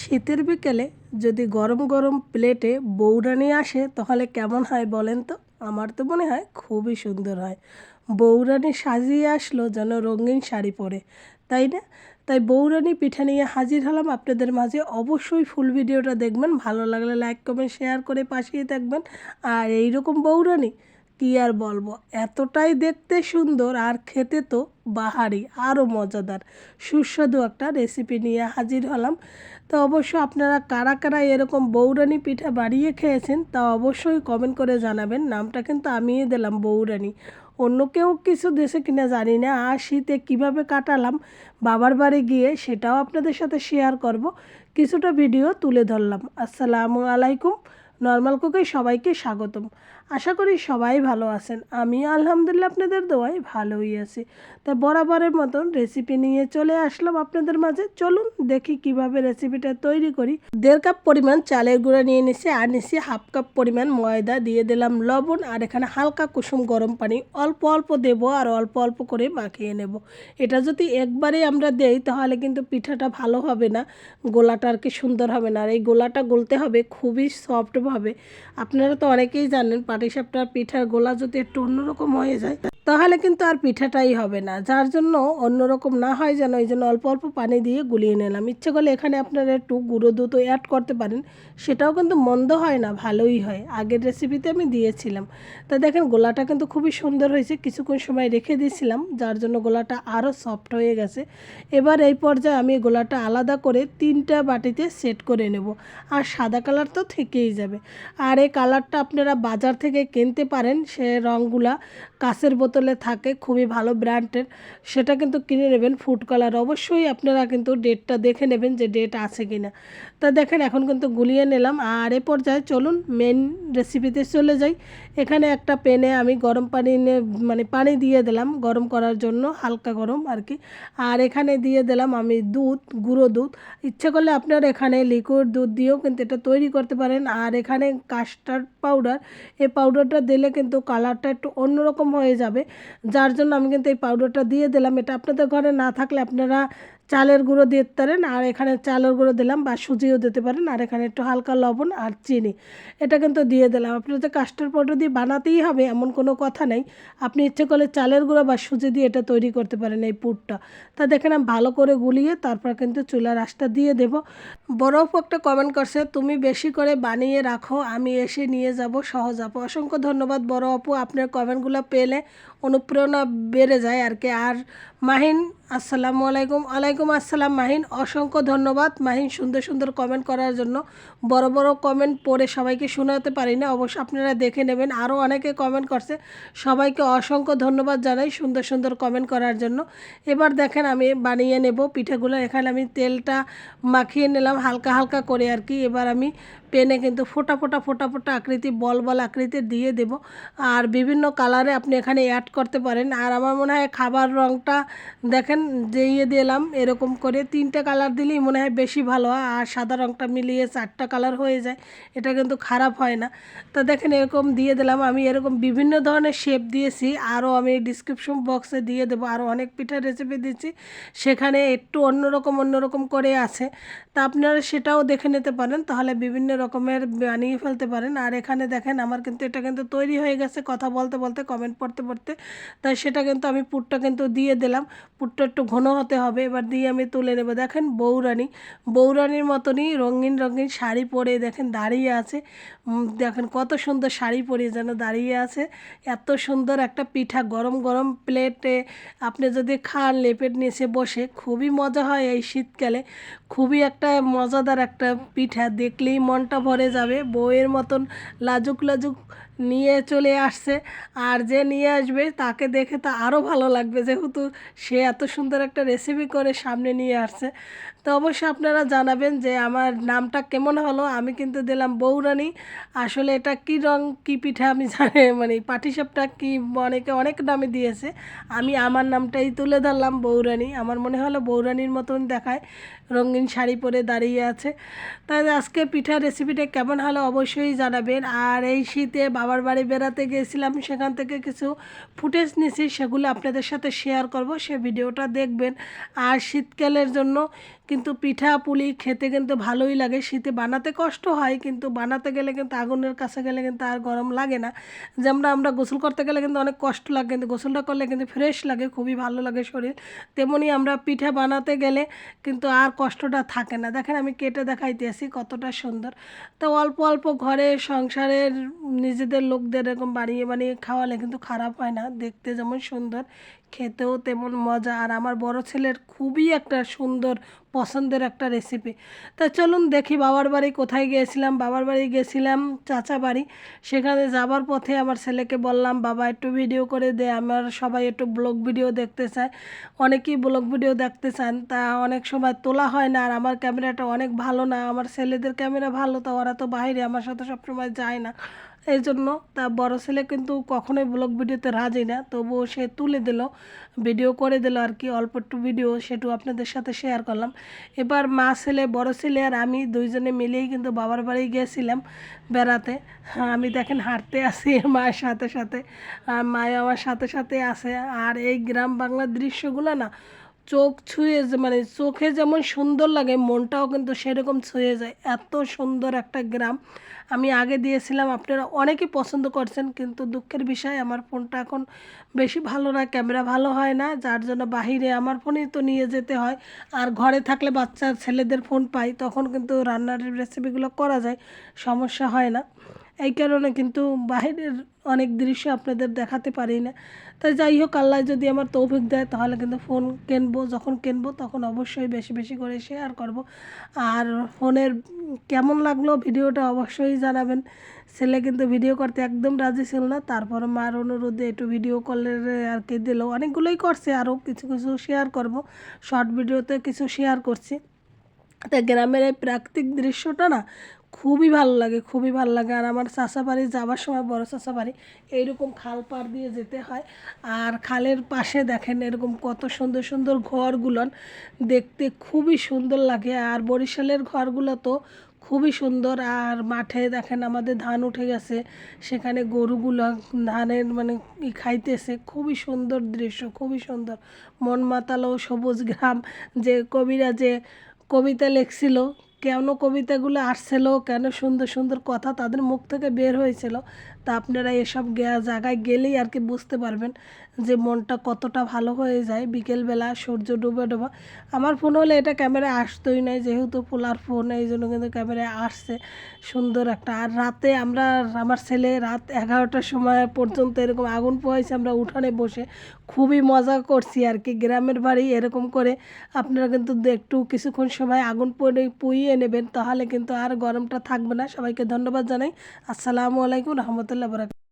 শীতের বিকেলে যদি গরম গরম প্লেটে বৌরানি আসে, তাহলে কেমন হয় বলেন তো? আমার তো মনে হয় খুবই সুন্দর হয়। বৌরানি সাজিয়ে আসলো যেন রঙিন শাড়ি পরে, তাই না? তাই বৌরানি পিঠা নিয়ে হাজির হলাম আপনাদের মাঝে। অবশ্যই ফুল ভিডিওটা দেখবেন, ভালো লাগলে লাইক কমেন্ট শেয়ার করে পাশেই থাকবেন। আর এইরকম বৌরানি কি আর বলব? এতটাই দেখতে সুন্দর আর খেতে তো বাহারি আরও মজাদার। সুস্বাদু একটা রেসিপি নিয়ে হাজির হলাম। তো অবশ্য আপনারা কারা কারা এরকম বৌরানি পিঠা বাড়িয়ে খেয়েছেন তা অবশ্যই কমেন্ট করে জানাবেন। নামটা কিন্তু আমিই দিলাম বৌরানি অন্য কেউ কিছু দেশে কিনা জানি না। আর শীতে কীভাবে কাটালাম, বাবার বাড়ি গিয়ে সেটাও আপনাদের সাথে শেয়ার করব। কিছুটা ভিডিও তুলে ধরলাম। আসসালামু আলাইকুম। নর্মাল কুকে সবাইকে স্বাগতম। আশা করি সবাই ভালো আছেন। আমি আলহামদুলিল্লাহ আপনাদের দোয়াই ভালোই আছি। তা বরাবরের মতন রেসিপি নিয়ে চলে আসলাম আপনাদের মাঝে। চলুন দেখি কীভাবে রেসিপিটা তৈরি করি। দেড় কাপ পরিমাণ চালের গুঁড়া নিয়ে নিছি, আর নিছি হাফ কাপ পরিমাণ ময়দা, দিয়ে দিলাম লবণ, আর এখানে হালকা কুসুম গরম পানি। অল্প অল্প দেব, আর অল্প অল্প করে মাখিয়ে নেব। এটা যদি একবারে আমরা দেই, তাহলে কিন্তু পিঠাটা ভালো হবে না, গোলাটা আর কি সুন্দর হবে না। আর এই গোলাটা গলতে হবে, খুবই সফটভাবে আপনারা তো অনেকেই জানেন পাটিসাপটার পিঠার গোলা যদি একটু অন্যরকম হয়ে যায় তাহলে কিন্তু আর পিঠাটাই হবে না। যার জন্য অন্যরকম না হয় যেন এই জন্য অল্প অল্প পানি দিয়ে গুলিয়ে নিলাম। ইচ্ছে করলে এখানে আপনারা একটু গুঁড়ো দুধও অ্যাড করতে পারেন। সেটাও কিন্তু মন্দ হয় না, ভালোই হয়। আগের রেসিপিতে আমি দিয়েছিলাম। তা দেখেন গোলাটা কিন্তু খুবই সুন্দর হয়েছে। কিছুক্ষণ সময় রেখে দিয়েছিলাম, যার জন্য গোলাটা আরও সফট হয়ে গেছে। এবার এই পর্যায়ে আমি গোলাটা আলাদা করে তিনটা বাটিতে সেট করে নেব। আর সাদা কালার তো থেকেই যাবে। আর এই কালারটা আপনারা বাজার থেকে কিনতে পারেন, সে রঙগুলা কাঁচের বোতলে থাকে, খুবই ভালো ব্র্যান্ডের। সেটা কিন্তু কিনে নেবেন ফুড কালার অবশ্যই আপনারা কিন্তু ডেটটা দেখে নেবেন যে ডেট আছে কি না তা দেখেন, এখন কিন্তু গুলিয়ে নিলাম। আর এ পর্যায়ে চলুন মেন রেসিপিতে চলে যাই। এখানে একটা পেনে আমি গরম পানি মানে পানি দিয়ে দিলাম গরম করার জন্য, হালকা গরম আর কি। আর এখানে দিয়ে দিলাম আমি দুধ, গুঁড়ো দুধ। ইচ্ছে করলে আপনার এখানে লিকুইড দুধ দিয়েও কিন্তু এটা তৈরি করতে পারেন। আর এখানে কাস্টার্ড পাউডার এই পাউডারটা দিলে কিন্তু কালারটা একটু অন্যরকম হয়ে যাবে। যার জন্য আমি কিন্তু এই পাউডারটা দিয়ে দিলাম। এটা আপনাদের ঘরে না থাকলে আপনারা চালের গুঁড়ো দিতে পারেন আর এখানে চালের গুঁড়ো দিলাম বা সুজিও দিতে পারেন আর এখানে একটু হালকা লবণ আর চিনি। এটা কিন্তু দিয়ে দিলাম। আপনার যে কাস্টার্ড পাউডার দিয়ে বানাতেই হবে এমন কোনো কথা নেই। আপনি ইচ্ছে করলে চালের গুঁড়ো বা সুজি দিয়ে এটা তৈরি করতে পারেন এই পুরটা। তা দেখেন আমি ভালো করে গুলিয়ে তারপর কিন্তু চুলার আঁচটা দিয়ে দেব। বরফ একটা কমেন্ট করছে, তুমি বেশি করে বানিয়ে রাখো, আমি এসে নিয়ে যাব সহজ আপু। অসংখ্য ধন্যবাদ বড় আপু। আপনার কমেন্টগুলো পেলে অনুপ্রেরণা বেড়ে যায় আর কি। আর মাহিন, আসসালামু আলাইকুম। ওয়ালাইকুম আসসালাম মাহিন, অসংখ্য ধন্যবাদ। মাহিন, সুন্দর সুন্দর কমেন্ট করার জন্য। বড় বড় কমেন্ট পড়ে সবাইকে শোনাতে পারি না। অবশ্য আপনারা দেখে নেবেন আরও অনেকে কমেন্ট করছে। সবাইকে অসংখ্য ধন্যবাদ জানাই সুন্দর সুন্দর কমেন্ট করার জন্য। এবার দেখেন আমি বানিয়ে নেব পিঠেগুলো। এখানে আমি তেলটা মাখিয়ে নিলাম, হালকা হালকা করে আর কি। এবার আমি পেনে কিন্তু ফোটা ফোটা ফোটা ফোটা আকৃতি, বল বল আকৃতি দিয়ে দেব। আর বিভিন্ন কালারে আপনি এখানে অ্যাড করতে পারেন। আর আমার মনে হয় খাবার রঙটা দেখেন যে ইয়ে দিলাম, এরকম করে তিনটে কালার দিলেই মনে হয় বেশি ভালো হয়। আর সাদা রঙটা মিলিয়ে চারটা কালার হয়ে যায়, এটা কিন্তু খারাপ হয় না। তা দেখেন এরকম দিয়ে দিলাম, আমি এরকম বিভিন্ন ধরনের শেপ দিয়েছি, আরও আমি ডিসক্রিপশন বক্সে দিয়ে দেবো। আরও অনেক পিঠার রেসিপি দিচ্ছি, সেখানে একটু অন্যরকম অন্যরকম করে আছে। তা আপনারা সেটাও দেখে নিতে পারেন, তাহলে বিভিন্ন রকমের বানিয়ে ফেলতে পারেন। আর এখানে দেখেন আমার কিন্তু এটা কিন্তু তৈরি হয়ে গেছে কথা বলতে বলতে কমেন্ট পড়তে পড়তে। তাই সেটা কিন্তু আমি পুরটা কিন্তু দিয়ে দিলাম। পুরটা একটু ঘন হতে হবে, এবার দিয়ে আমি তুলে নেব। দেখেন বৌরানি, বৌরানির মতনই রঙিন রঙিন শাড়ি পরে দেখেন দাঁড়িয়ে আছে। দেখেন কত সুন্দর শাড়ি পরে যেন দাঁড়িয়ে আছে। এত সুন্দর একটা পিঠা, গরম গরম প্লেটে আপনি যদি খান লেপের নিচে বসে, খুবই মজা হয় এই শীতকালে। খুবই একটা মজাদার একটা পিঠা দেখলেই মনটা ভরে যাবে। বউয়ের মতন লাজুক লাজুক নিয়ে চলে আসছে। আর যে নিয়ে আসবে তাকে দেখে তো আরও ভালো লাগবে। যেহেতু সে এত সুন্দর একটা রেসিপি করে সামনে নিয়ে আসছে। তো অবশ্যই আপনারা জানাবেন যে আমার নামটা কেমন হলো। আমি কিন্তু দিলাম বৌরানি। আসলে এটা কি রং, কি পিঠা আমি জানি মানে পাটিসাপটা কি অনেকে অনেক নামে দিয়েছে। আমি আমার নামটাই তুলে ধরলাম বৌরানি। আমার মনে হলো বৌরানির মতন দেখায়। রঙিন শাড়ি পরে দাঁড়িয়ে আছে। তাই আজকে পিঠার রেসিপিটা কেমন হলো অবশ্যই জানাবেন। আর এই শীতে বাবার বাড়ি বেড়াতে গিয়েছিলাম সেখান থেকে কিছু ফুটেজ নিয়েছি, সেগুলো আপনাদের সাথে শেয়ার করব, সে ভিডিওটা দেখবেন। আর শীতকালের জন্য কিন্তু পিঠা, পুলি খেতে কিন্তু ভালোই লাগে। শীতে বানাতে কষ্ট হয়, কিন্তু বানাতে গেলে কিন্তু আগুনের কাছে গেলে কিন্তু আর গরম লাগে না। যেমন আমরা গোসল করতে গেলে কিন্তু অনেক কষ্ট লাগে, কিন্তু গোসলটা করলে কিন্তু ফ্রেশ লাগে, খুবই ভালো লাগে শরীর। তেমনি আমরা পিঠা বানাতে গেলে কিন্তু আর কষ্টটা থাকে না। দেখেন আমি কেটে দেখাইতেছি কতটা সুন্দর। তো অল্প অল্প ঘরে সংসারের নিজেদের লোকদের এরকম বানিয়ে বানিয়ে খাওয়ালে কিন্তু খারাপ হয় না। দেখতে যেমন সুন্দর। খেতেও তেমন মজা। আর আমার বড় ছেলের খুবই একটা সুন্দর পছন্দের একটা রেসিপি তা চলুন দেখি বাবার বাড়ি কোথায় গিয়েছিলাম। বাবার বাড়ি গেছিলাম চাচা বাড়ি। সেখানে যাবার পথে আমার ছেলেকে বললাম, বাবা, একটু ভিডিও করে দে। আমার সবাই একটু ব্লগ ভিডিও দেখতে চায়। অনেকেই ব্লগ ভিডিও দেখতে চান। তা অনেক সময় তোলা হয় না আর আমার ক্যামেরাটা অনেক ভালো না। আমার ছেলেদের ক্যামেরা ভালো, তা ওরা তো বাইরে। আমার সাথে সবসময় যায় না। এই জন্য তা বড় ছেলে কিন্তু কখনোই ব্লগ ভিডিওতে রাজি না। তবুও সে তুলে দিল ভিডিও করে দিল আর কি, অল্প একটু ভিডিও সেটু আপনাদের সাথে শেয়ার করলাম। এবার মা ছেলে, বড় ছেলে আর আমি দুইজনে মিলেই কিন্তু বাবার বাড়ি গিয়েছিলাম বেড়াতে। আমি দেখেন হাঁটতে আসি মায়ের সাথে সাথে, আর মায়ে আমার সাথে সাথে আসে। আর এই গ্রাম বাংলার দৃশ্যগুলো না চোখ ছুঁয়ে মানে চোখে যেমন সুন্দর লাগে, মনটাও কিন্তু সেরকম ছুঁয়ে যায়। এত সুন্দর একটা গ্রাম। আমি আগে দিয়েছিলাম, আপনারা অনেকেই পছন্দ করছেন, কিন্তু দুঃখের বিষয়, আমার ফোনটা এখন বেশি ভালো না, ক্যামেরা ভালো হয় না, যার জন্য বাহিরে আমার ফোনেই তো নিয়ে যেতে হয়। আর ঘরে থাকলে বাচ্চা ছেলেদের ফোন পাই, তখন কিন্তু রান্নার রেসিপিগুলো করা যায়, সমস্যা হয় না। এই কারণে কিন্তু বাইরের অনেক দৃশ্য আপনাদের দেখাতে পারি না। তাই যাই হোক, আল্লাহ যদি আমার তৌফিক দেয়, তাহলে কিন্তু ফোন কিনবো, যখন কিনবো তখন অবশ্যই বেশি বেশি করে শেয়ার করব। আর ফোনের কেমন লাগল ভিডিওটা অবশ্যই জানাবেন। ছেলে কিন্তু ভিডিও করতে একদম রাজি ছিল না। তারপর মার অনুরোধে একটু ভিডিও কলের আর কি দিল। অনেকগুলোই করছে আরও কিছু কিছু শেয়ার করব। শর্ট ভিডিওতে কিছু শেয়ার করছি। তা গ্রামের এই প্রাকৃতিক দৃশ্যটা না খুবই ভালো লাগে, খুবই ভালো লাগে। আর আমার চাষা বাড়ি যাওয়ার সময়, বড় চাষা বাড়ি এইরকম খাল পার দিয়ে যেতে হয়। আর খালের পাশে দেখেন এরকম কত সুন্দর সুন্দর ঘরগুলো, দেখতে খুবই সুন্দর লাগে। আর বরিশালের ঘরগুলো তো খুবই সুন্দর। আর মাঠে দেখেন আমাদের ধান উঠে গেছে, সেখানে গরুগুলো ধানের মানে খাইতেছে। খুবই সুন্দর দৃশ্য, খুবই সুন্দর। মন মাতালো সবুজ গ্রাম, যে কবিরা যে কবিতা লিখছিল কেন কবিতাগুলো আসছিল কেন সুন্দর সুন্দর কথা তাদের মুখ থেকে বের হয়েছিল তা আপনারা এসব জায়গায় গেলেই আর কি বুঝতে পারবেন যে মনটা কতটা ভালো হয়ে যায়। বিকেলবেলা সূর্য ডুবে ডুবে। আমার ফোন হলে এটা ক্যামেরায় আসতোই নাই, যেহেতু পোলার ফোন, এই জন্য কিন্তু ক্যামেরায় আসছে সুন্দর একটা। আর রাতে আমরা, আমার ছেলে রাত এগারোটার সময় পর্যন্ত এরকম আগুন পোহাইছে, আমরা উঠানে বসে খুবই মজা করছি আর কি। গ্রামের বাড়ি এরকম করে আপনারা কিন্তু একটু কিছুক্ষণ সময় আগুন পরে পুইয়ে নেবেন, তাহলে কিন্তু আর গরমটা থাকবে না। সবাইকে ধন্যবাদ জানাই। আসসালামু আলাইকুম வரமத்துல்ல வரக்கு